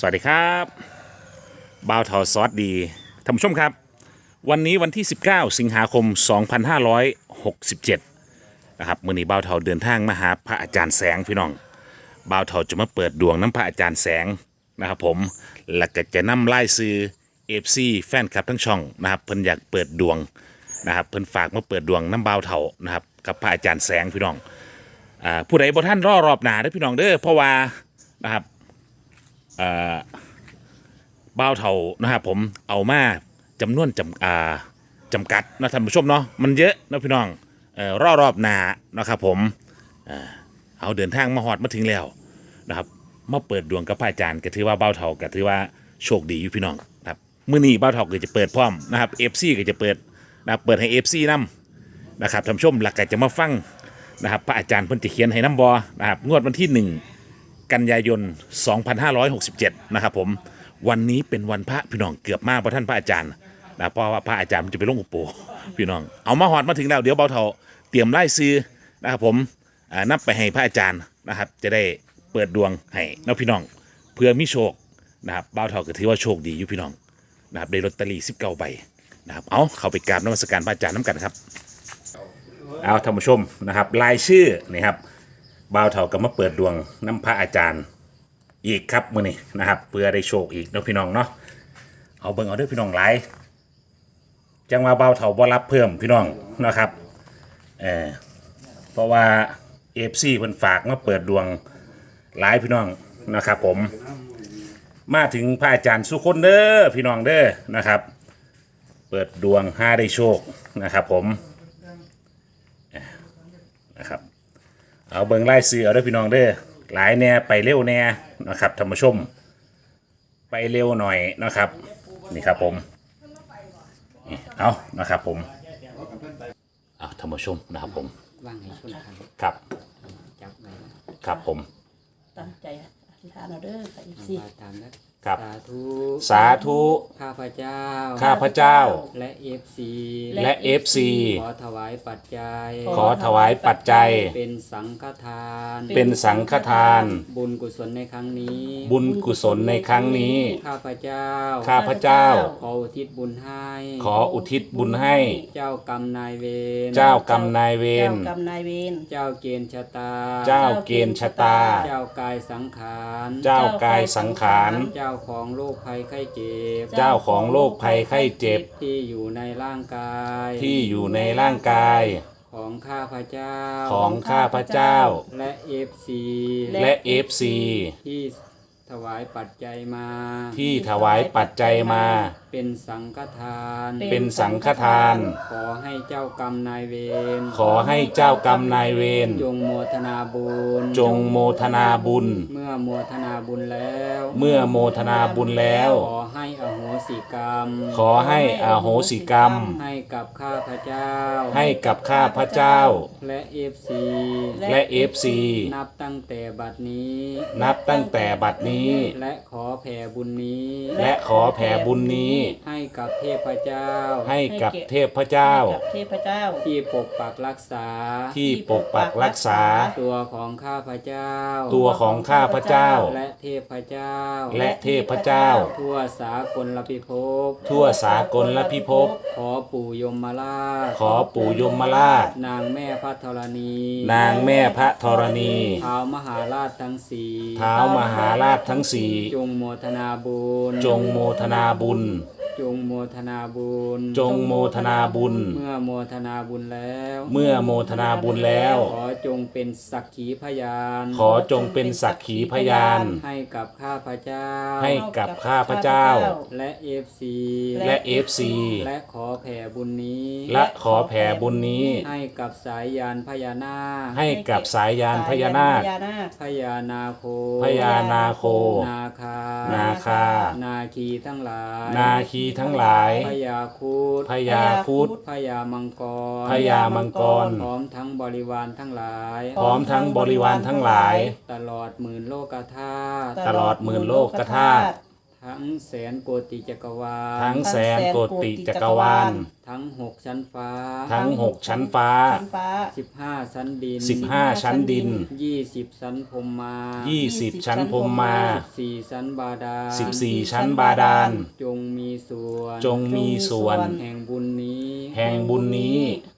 สวัสดีครับบ่าวเทาซอสดีท่านผู้ชมครับ วันนี้วันที่ 19 สิงหาคม 2567 นะครับมื่อนี้บ่าวเทาเดินทางมาหาพระอาจารย์แสงพี่น้องบ่าวเทาจะมาเปิดดวงน้ำพระอาจารย์แสงนะครับผมและก็จะนำไล่ซื้อเอฟซีแฟนคลับทั้งช่องนะครับเพิ่นอยากเปิดดวงนะครับเพิ่นฝากมาเปิดดวงน้ำบ่าวเทานะครับกับพระอาจารย์แสงพี่น้องอผู้ใดบ่ท่านรอรอบหนาเด้อพี่น้องเด้อเพราะว่านะครับ บ้าวเท่านะครับผมเอามาจำนวนจำอ่าจำกัดนะท่านผู้ชมเนาะมันเยอะนะพี่น้องเอ่อรอบรอบหนานะครับผมเอ่อเอาเดินทางมาฮอดมาถึงแล้วนะครับมาเปิดดวงกับพระอาจารย์ก็ถือว่าบ้าวเท่าก็ถือว่าโชคดีอยู่พี่น้องนะครับมื้อนี้บ้าวเท่าก็จะเปิดพร้อมนะครับ FC ก็จะเปิดนะครับเปิดให้ FC นํนะครับท่านผู้ชมหลักก็จะมาฟังนะครับพระอาจารย์เพิ่นจะเขียนให้น้ำบอนะครับงวดวันที่หนึ่ง กันยายน 2567 นะครับผมวันนี้เป็นวันพระพี่น้องเกือบมากเพราะท่านพระอาจารย์นะเพราะว่าพระอาจารย์มันจะไปลงอุปโปพี่น้องเอามาหอดมาถึงแล้วเดี๋ยวเบาเทาเตรียมไล่ซื้อนะครับผมอ่านับไปให้พระอาจารย์นะครับ จะได้เปิดดวงให้นะพี่น้องเพื่อมีโชคนะครับเบาเทาก็ถือว่าโชคดีอยู่พี่น้องนะครับได้ลอตเตอรี่19ใบนะครับเอาเข้าไปกราบนมัสการพระอาจารย์น้ำกันครับ เอาท่านผู้ชมนะครับรายชื่อนี่ครับ บ่าวเถาก็มาเปิดดวงน้ำพระอาจารย์อีกครับมื้อนี้นะครับเพื่อได้โชคอีกเนาะพี่น้องเนาะเอาเบิ่งเอาด้วยพี่น้องหลายจังว่าบ่าวเถาบ่รับเพิ่มพี่น้องนะครับเออเพราะว่า FC เพิ่นฝากมาเปิดดวงหลายพี่น้องนะครับผม มาถึงพระอาจารย์สุคนเด้อพี่น้องเด้อนะครับ เปิดดวงห้าได้โชคนะครับผมเอ่อนะครับ เอาเบิ้งไล่ซื้อเอาเด้อพี่น้องเด้อหลายแน่ไปเร็วแน่นะครับท่านผู้ชม ไปเร็วหน่อยนะครับ นี่ครับผมนี่เอานะครับผมเอาท่านผู้ชมนะครับผมว่างให้ชนทางครับจับไว้นะครับผม ตั้งใจอธิษฐานเอาเด้อค่ะอีกสิมาตามนะ ครับ สาธุสาธุ ข้าพเจ้า ข้าพเจ้า และเอฟซีและ FC ขอถวายปัจจัย ขอถวายปัจจัย เป็นสังฆทาน เป็นสังฆทาน บุญกุศลในครั้งนี้ บุญกุศลในครั้งนี้ ข้าพเจ้า ข้าพเจ้า ขออุทิศบุญให้ ขออุทิศบุญให้ เจ้ากรรมนายเวร เจ้ากรรมนายเวร เจ้ากรรมนายเวร เจ้าเกณฑ์ชะตา เจ้าเกณฑ์ชะตา เจ้ากายสังขาร เจ้ากายสังขาร เจ้าของโรคภัยไข้เจ็บ เจ้าของโรคภัยไข้เจ็บ ที่อยู่ในร่างกาย ที่อยู่ในร่างกาย ของข้าพเจ้า ของข้าพเจ้า และเอฟซีและเอฟซีที่ ถวายปัจจัยมา ที่ถวายปัจจัยมา เป็นสังฆทาน เป็นสังฆทาน ขอให้เจ้ากรรมนายเวร ขอให้เจ้ากรรมนายเวร จงโมทนาบุญ จงโมทนาบุญ เมื่อโมทนาบุญแล้ว เมื่อโมทนาบุญแล้ว ขอให้อโหสิกรรม ขอให้อาโหสิกรรม ให้กับข้าพเจ้า ให้กับข้าพเจ้า และเอฟซีและเอฟซีนับตั้งแต่บัดนี้ นับตั้งแต่บัดนี้และขอแผ่บุญนี้ และขอแผ่บุญนี้ ให้กับเทพเจ้า ให้กับเทพเจ้ากับเทพเจ้า ที่ปกปักรักษา ที่ปกปักรักษา ตัวของข้าพเจ้า ตัวของข้าพเจ้า และเทพเจ้า และเทพเจ้า ทั่วสากลละพิภพ ทั่วสากลและพิภพ ขอปู่ยมราช ขอปู่ยมราช นางแม่พระธรณี นางแม่พระธรณีท้าวมหาราชทั้งสี่เท้ามหาราชทั้งสี่จงโมทนาบุญ จงโมทนาบุญ จงโมทนาบุญ จงโมทนาบุญ เมื่อโมทนาบุญแล้ว เมื่อโมทนาบุญแล้ว ขอจงเป็นสักขีพยาน ขอจงเป็นสักขีพยาน ให้กับข้าพเจ้า ให้กับข้าพเจ้า และเอฟซีและเอฟซีและขอแผ่บุญนี้ และขอแผ่บุญนี้ ให้กับสายยานพญานาค ให้กับสายยานพญานาค พญานาคพญานาโค พญานาโค นาคา นาคา นาคีทั้งหลาย นาคีทั้งหลายพญาคูดพญาคุดพญามังกรพญามังกร พร้อมทั้งบริวารทั้งหลาย พร้อมทั้งบริวารทั้งหลาย ตลอดหมื่นโลกธาตุตลอดหมื่นโลกธาตุ ททั้งแสนโกติจักรวาล ทั้งแสนโกติจักรวาล ทั้งหกชั้นฟ้า ทั้งหกชั้นฟ้า ชั้นฟ้า สิบห้าชั้นดินสิบห้าชั้นดิน ยี่สิบชั้นพรหมมายี่สิบชั้นพรหมมาสี่ชั้นบาดาลสิบสี่ชั้นบาดาล จงมีส่วน จงมีส่วน แห่งบุญนี้ แห่งบุญนี้ขอ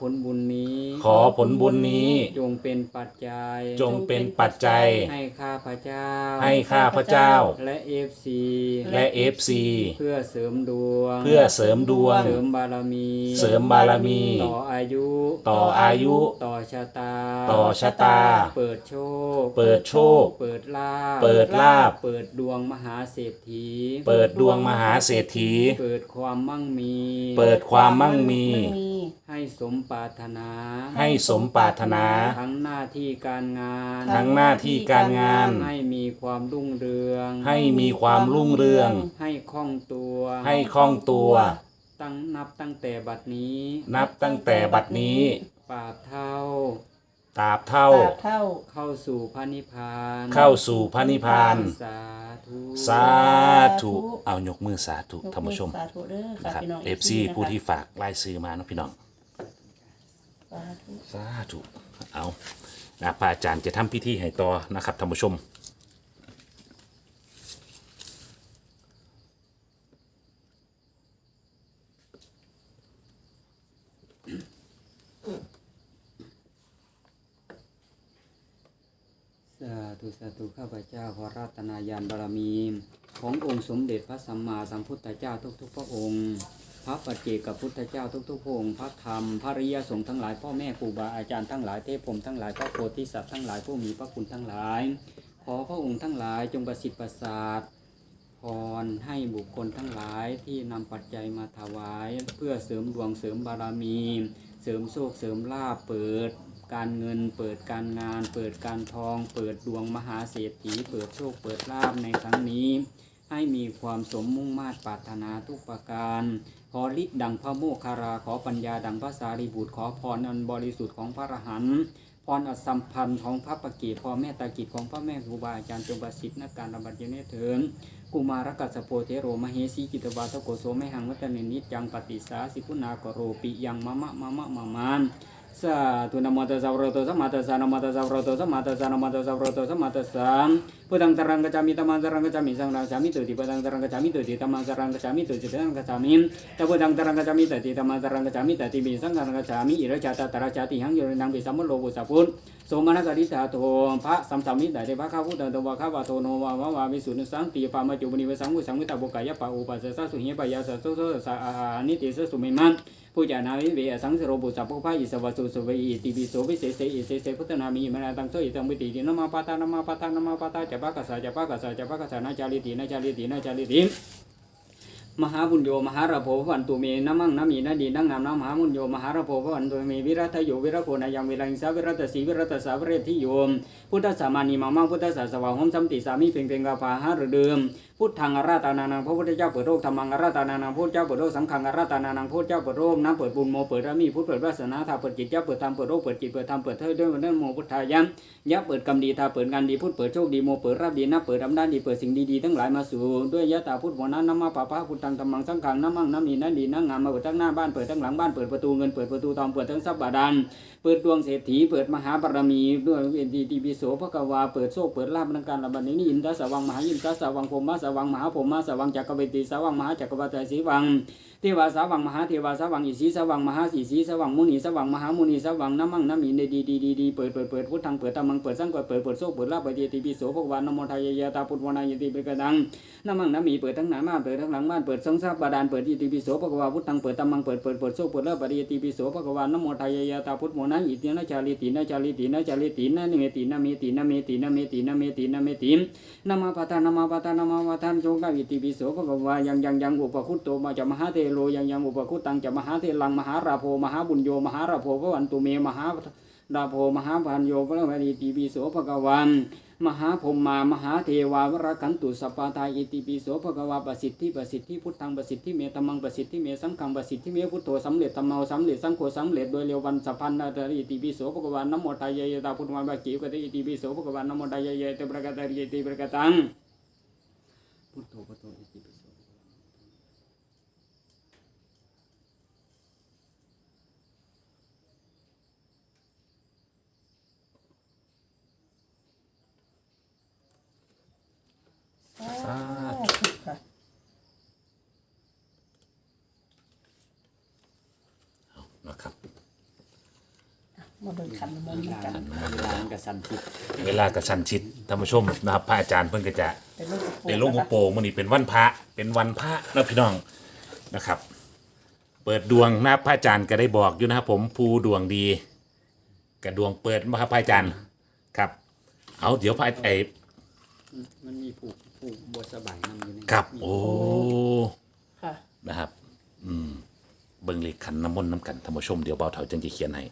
ผลบุญนี้ ขอผลบุญนี้ จงเป็นปัจจัย จงเป็นปัจจัย ให้ข้าพระเจ้า ให้ข้าพระเจ้า และเอฟซีและเอฟซีเพื่อเสริมดวง เพื่อเสริมดวง เสริมบารมี เสริมบารมี ต่ออายุ ต่ออายุ ต่อชะตา ต่อชะตา เปิดโชค เปิดโชค เปิดลาภเปิดลาภเปิดดวงมหาเศรษฐี เปิดดวงมหาเศรษฐี เปิดความมั่งมี เปิดความมั่งมีให้สมปรารถนา ให้สมปรารถนา ทั้งหน้าที่การงานทั้งหน้าที่การงาน ให้มีความรุ่งเรือง ให้มีความรุ่งเรือง ให้คล่องตัว ให้คล่องตัว ตั้งนับตั้งแต่บัดนี้ นับตั้งแต่บัดนี้ปราบเท่า ตราบเท่า ตราบเท่า เข้าสู่พระนิพพานเข้าสู่พระนิพพาน สาธุสาธุเอายกมือสาธุท่านผู้ชมสาธุเด้อนะคค่ะรับพี่น้องเอฟซีผู้ที่ฝากไล่ซื้อมาเนาะพี่น้อง สาธุ สาธุ เอานะพระอาจารย์จะทำพิธีให้ต่อนะครับท่านผู้ชมาธุสาธุข้าพเจ้าขอรัตนายานบารมี ขององค์สมเด็จพระสัมมาสัมพุทธเจ้าทุกๆ พระองค์ พระปัจเจกพุทธเจ้าทุกๆพระองค์พระธรรมพระริยสงฆ์ทั้งหลายพ่อแม่ครูบาอาจารย์ทั้งหลายเทพพรมทั้งหลายพระโพธิสัตว์ทั้งหลายผู้มีพระคุณทั้งหลาย ขอพระองค์ทั้งหลายจงประสิทธิ์ประสาทพรให้บุคคลทั้งหลายที่นำปัจจัยมาถวาย เพื่อเสริมดวงเสริมบารมี เสริมโชคเสริมลาภเปิด การเงิน เปิดการงาน เปิดการทอง เปิดดวงมหาเศรษฐี เปิดโชค เปิดลาภในครั้งนี้ ให้มีความสมมุ่งมาตรปรารถนาทุกประการ ขอฤทธิ์ดังพระโมคคารา ขอปัญญาดังพระสารีบุตร ขอพรอันบริสุทธิ์ของพระอรหันต์พรอัสัมพันธ์ของพระปกิพรแม่ตากิจของพระแม่ครูบาอาจารย์จงประสิทธิ์นักการระบัดยเนเถิงกุมารกัสโพเทโรมเหสีกิตวาทโกโสไม่หังวัตเนนิจจังปฏิสาสิกุณากโรปิยังมะมะมะมะมะมาน สาธุนะโมตัสสะภะคะโตสัมมาตัสสะนะโมตัสสะภะคะโตสัมมาตัสสะนะโมตัสสะภะคะโตสัมมาตัสสะพุทธังสรังกัจฉามิธัมมังสรังกัจฉามิสังฆังกัจฉามิตุติพุทธังสรังกัจฉามิตุติธัมมังสรังกัจฉามิตุติสังฆังกัจฉามิตะพุทธังสรังกัจฉามิตติธัมมังสรังกัจฉามิตติมิสังฆังกัจฉามิอิระชาตตระชาติหังโยนังปิสัมมโลกุสัพพุทธโสมนัสริตาโทพระสัมสัมมิตาเทพะข้าพุทธโตวะข้าวะโตโนวะวะวะวิสุทธิสังติปามาจุบนิเวสังวุสังวิตาบุกายะปะอุปัสสะสุหิปะยาสัสสุสะอานิติสสุเมมัน ผู้จานาวิเวสังสโรบุสัพพุพะอิสวสุสุเวอิติปิโสวิเศษเสอิเสเสพุทธนามิมนาตังโสอิตังวิติตินมาปาตานมาปาตานมาปาตาจะปะกัสสะจะปะกัสสะจะปะกัสสะนาจาริตินาจาริตินาจาริติมหาบุญโยมหาระโพวันตุเมนะมั่งนะมีนะดีนะงามนะมหาบุญโยมหาระโพวันตุเมวิรัตโยวิรโคนายังวิรังสาวิรัตสีวิรัตสาวิเรทิโยมพุทธสามานีมามังพุทธศาสวาหอมสัมติสามีเพ่งเพ่งกาพาหารือเดิม พุทธังอาราตานานังพระพุทธเจ้าเปิดโลกธรรมังอาราตานานังพระพุทธเจ้าเปิดโลกสังฆังอาราตานานังพระพุทธเจ้าเปิดโลกน้ำเปิดบุญโมเปิดระมีพุทธเปิดวาสนาทาเปิดจิตเจ้าเปิดธรรมเปิดโลกเปิดจิตเปิดธรรมเปิดเทอด้วยวันนั้นโมพุทธายะยะเปิดกรรมดีทาเปิดงานดีพุทธเปิดโชคดีโมเปิดรับดีนะเปิดอำนาจดีเปิดสิ่งดีๆทั้งหลายมาสู่ด้วยยะตาพุทธโมนั้นนำมาปะปะพุทธังธรรมังสังฆังน้ำมังน้ำมีน้ำดีน้ำงามมาเปิดทั้งหน้าบ้านเปิดทั้งหลังบ้านเปิดประตูเงินเปิดประตูทองเปิดทั้งทรัพย์บาดาล เปิดดวงเศรษฐีเปิดมหาบารมีด้วยเวทีตีปิโสพระกวาเปิดโชคเปิดลาภนังการระบัดนี้อินทสวังมหาอินทสวังพรหมสวังมหาพรหมสวังจักรเวทีสวังมหาจักรวาลสีวังเทวาสวังมหาเทวาสวังอิสีสวังมหาสีสีสวังมุนีสวังมหามุนีสวังน้ำมั่งน้ำมีในดีดีดีดีเปิดเปิดเปิดพุทธังเปิดธรรมังเปิดสังกัดเปิดเปิดโชคเปิดลาภเปิดตีปิโสพระกวานโมทายยะตาพุทวนายติเปิดกระดังน้ำมั่งน้ำมีเปิดทั้งหน้าบ้านเปิดทั้งหลังบ้านเปิดสังสารบาดาลเปิดตีปิโสพระกวาพุทธังเปิดธรรมังเปิดเปิดเปิดโชคเปิดลาภเปิดตีปิโสพระกวานโมทายยตาพุทโมนั่นอิตินะจาริตินะจาริตินะจาริตินะนิเมตินะเมตินะเมตินะเมตินะเมตินะเมตินามาปะทานามาปะทานามาปะทานจงกาวิติปิโสภะกวายังยังยังอุปคุตโตมาจะมหาเทโลยังยังอุปคุตตังจะมหาเทลังมหาราโพมหาบุญโยมหาราโพพระวันตุเมมหา ราโพมหาพันโยพระวดีติปิโสภะกวันมหาพรหมามหาเทวาวรคันตุสปปาทายอิติปิโสภะกวาประสิทธิประสิทธิพุทธังประสิทธิเมตมังประสิทธิเมสังฆังประสิทธิเมพุทโธสำเร็จธรรมเอาสำเร็จสังโฆสำเร็จโดยเร็ววันสัพพันนาตริอิติปิโสภะกวานนโมทายยตาพุทธวันบากิวกติอิติปิโสภะกวานนโมทายยเตประกาตริอิติประกาตังพุทโธ สาคเอานะครับ มาเบิ่ขันน้วลามันกันทิศเวลากระชันชิดท่านผู้ชมนะครับพระอาจารย์เพิ่งก็จะเป็นลูกกรโปรงในลงวันนี่เป็นวันพระเป็นวันพระนะพี่น้องนะครับ เปิดดวงนะพระอาจารย์ก็ได้บอกอยู่นะครับผมผู้ดวงดีกระดวงเปิดมาครับพระอาจารย์ครับ เอาเดี๋ยวพระไอมันมีผูก ผูกบวสบายนำอยู่ในครับ โอ้ ค่ะ นะครับ อืม เบิ่งเลขขันน้ำมนต์น้ำกันท่านผู้ชม เดี๋ยวเบาเถาจังจะเขียนให้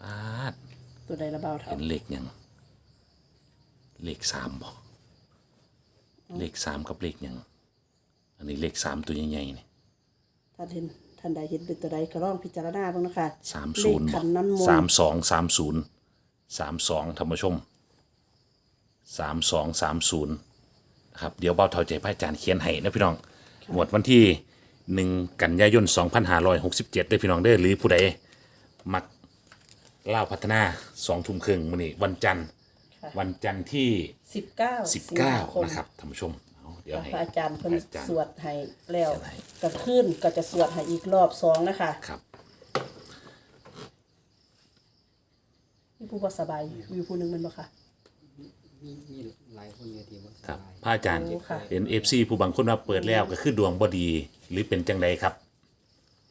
ปาดตัวใดระเบาเท่าเห็นเลขหยัง เลขสามบ่เลขสามกับเลขหยัง อันนี้เลขสามตัวใหญ่ๆนี่ท่านเห็นท่านใดเห็นเป็นตัวใดก็ลองพิจารณาบ้างนะคะสามเลศูขนย์ขันน้ำมนสามต์สองสามศูนย์สามสองท่านผู้ชมสามสองสามศูนย์นะ ครับเดี๋ยวเบาเท่าใจพระอาจารย์เขียนให้นะพี่น้องหมวดวันที่หนึ่งกันยายนสองพันห้าร้อยหกสิบเจ็ดได้อพี่น้องเด้อหรือผู้ใดมักเล่าวพัฒนาสองทุ่มครึ่งมื้อนี้วันจันทร์ค่ะวันจันทร์ที่ สิบเก้าสิบเก้านะครับท่านผู้ชมเอาเดี๋ยวให้พระอาจารย์เพิ่นพระอาจารย์สวดให้แล้วสวดให้ก็ขึ้นก็จะสวดให้อีกรอบสองนะคะครับ มีผู้บ่สบายมีผู้หนึงแมันบ่ค่ะ มีมีหลายคนอยู่ที่บวสครับบายพระอาจารย์โอ้ค่ะ เห็นเอฟซีผู้บางคนมาเปิดแล้วก็คือดวงบ่ดี หรือเป็นจังใดครับ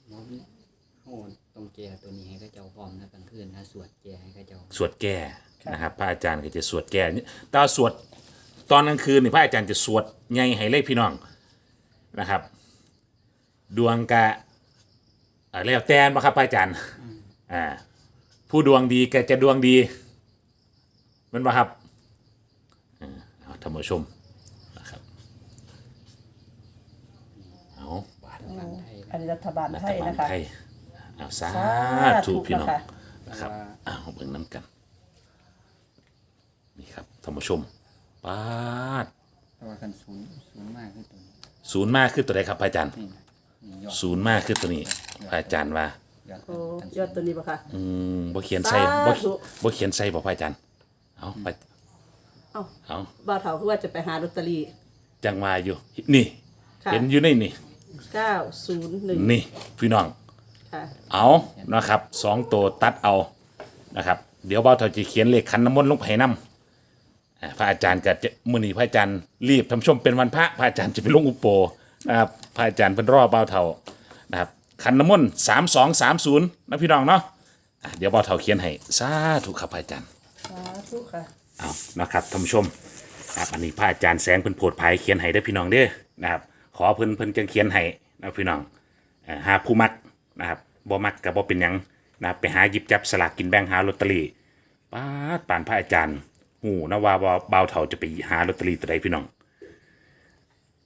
หมอโอ้ตรงแกตัวนี้ให้เขาเจ้าพร้อมนะกลางคืนนะสวดแกให้เขาเจ้าสวดแก้นะครับพระอาจารย์ก็จะสวดแก้แตอนสวดตอนกลางคืนนี่พระอาจารย์จะสวดใหญ่ให้เลยพี่น้องนะครับ ดวงกะอ่าแล้วแต่นบ่ครับพระอาจารย์อ่าผู้ดวงดีก็จะดวงดีแมันบ่ครับอ่าเอา ท่านผู้ชมนะครับเอาบาดทางไทยอันนี้รัฐบาลรัไทฐยบาลนะคะ ไทยเอาสาสาธุธุพี่น้อง นะคะนะครับว่าอ้าวเบิ่งน้ำกัน นี่ครับท่านผู้ชมปาดแต่ว่ากันศูนย์ศูนย์มากขึ้นตัวนี้ศูนย์มากขึ้นตัวใดครับพระอาจารย์นี่นะนี่ยอดศูนย์มากขึ้นตัวนี้พระอาจารย์ว่า ยอดโอ้กันยอดตัวนี้บ่ค่ะอืมบ่เขียนใส่สาบ่ธุ บ่เขียนใส่บ่พระอาจารย์เอาไป เอ้าเอาบ่าวเฒ่าคือว่าจะไปหาลอตเตอรี่ จังว่าอยู่ นี่ ค่ะ เห็นอยู่ในนี่ 901นี่ พี่น้อง ค่ะ เอานะครับสองตัวตัดเอานะครับ เดี๋ยวเบาเถาจะเขียนเลขขันน้ำมนต์ลงไปให้นำอ่าพระอาจารย์ก็จะมือนี้พระอาจารย์รีบทำชมเป็นวันพระพระอาจารย์จะไปลงอุปโปนะครับพระอาจารย์เป็นรอบเบาเถานะครับขันน้ำมนต์สามสองสามศูนย์นะพี่น้องเนาะอะเดี๋ยวเบาเถาเขียนให้สาธุครับพระอาจารย์ สาธุค่ะ เอานะครับท่านผู้ชมครับอันนี้พระอาจารย์แสงเพิ่นโพดภายเขียนให้ได้อพี่น้องเด้อนะครับ ขอเพิ่นเพิ่นจังเขียนให้นะพี่น้องเอ่อหาผู้มักนะครับบ่มักก็บ่เป็นหยังนะครับไปหาหยิบจับสลากกินแบ่งหาลอตเตอรี่ป้าดปานพระอาจารย์หูนะว่าว่าบ่าวเฒ่าจะไปหาลอตเตอรี่ตัวใดพี่น้อง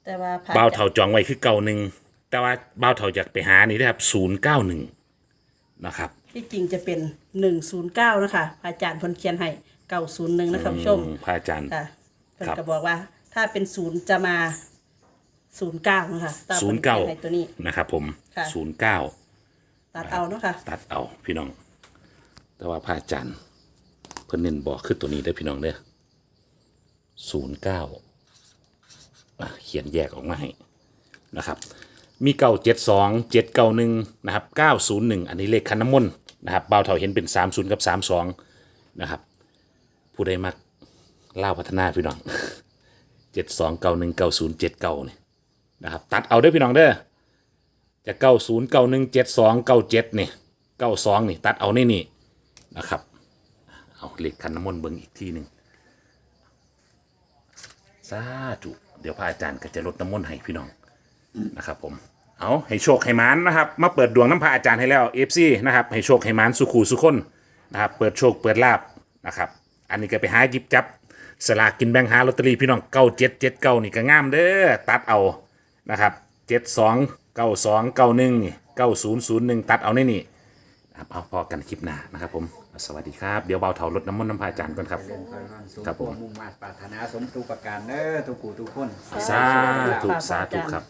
แต่ว่าพระบ่าวเฒ่าจองไว้คือเก่าหนึ่งแต่ว่าบ่าวเฒ่าอยากไปหานี่นะครับ091นะครับ ที่จริงจะเป็น 109 นะคะพระอาจารย์เพิ่นเขียนให้ 901นะคะผู้ชมอืมพระอาจารย์ ค่ะเพิ่นครับก็บอกว่า ถ้าเป็นศูนย์จะมา09นะคะตามศูเพิ่นย์เก้าขีให้ตัวนี้ นะครับผมค่ะ ศูนย์เก้าตัดเอาเนาะค่ะ ตัดเอาพี่น้อง แต่ว่าพระอาจารย์ เพิ่นเน้นบอกคือตัวนี้ได้อพี่น้องเด้อศูนย์เก้าเขียนแยกออกมาให้นะครับ มีเก้าเจ็ดสองเจ็ดเก้าหนึ่งนะครับเก้าศูนย์หนึ่งอันนี้เลขคันน้ำมนต์นะครับเบาวเท่าเห็นเป็นสามศูนย์กับสามสองนะครับ ผู้ใดมักเล่าพัฒนาพี่น้องเจ็ดสองเก้าหนึ่งเก้าศูนย์เจ็ดเก้านี่นะครับ ตัดเอาด้อพี่น้องเด้อจะเก้าศูนย์เก้าหนึ่งเจ็ดสองเก้าเจ็ดนี่เก้าสองนี่ตัดเอาในนี่นะครับ เอาเลขคันน้ำมนต์เบิ่งอีกทีหนึ่งสาธุเดี๋ยวพระอาจารย์ก็จะลดน้ำมนต์ให้พี่น้องนะครับผมเอาให้โชคให้มานนะครับ มาเปิดดวงน้ำพระอาจารย์ให้แล้วเอฟซีนะครับให้โชคให้มานสุขูสุคนนะครับ เปิดโชคเปิดลาบนะครับ อันนี้ก็ไปหาหยิบจับ สลากกินแบ่งหาลอตเตอรี่พี่น้องเก้าเจ็ดเจ็ดเก้านี่ก็งามเด้อตัดเอานะครับเจ็ดสองเก้าสองเก้าหนึ่งนี่เก้าศูนย์ศูนย์หนึ่งตัดเอาในนี่นะครับเอาพอกันคลิปหน้านะครับผม สวัสดีครับ เดี๋ยวเบาเถาลดน้ำมนต์น้ำพระอาจารย์ก่อนครับ เรื่องการสมครับผม มุ่งมาตรปรารถนาสมทุกประการเด้อทุกผู้ทุกคน สาธุสาธุครับ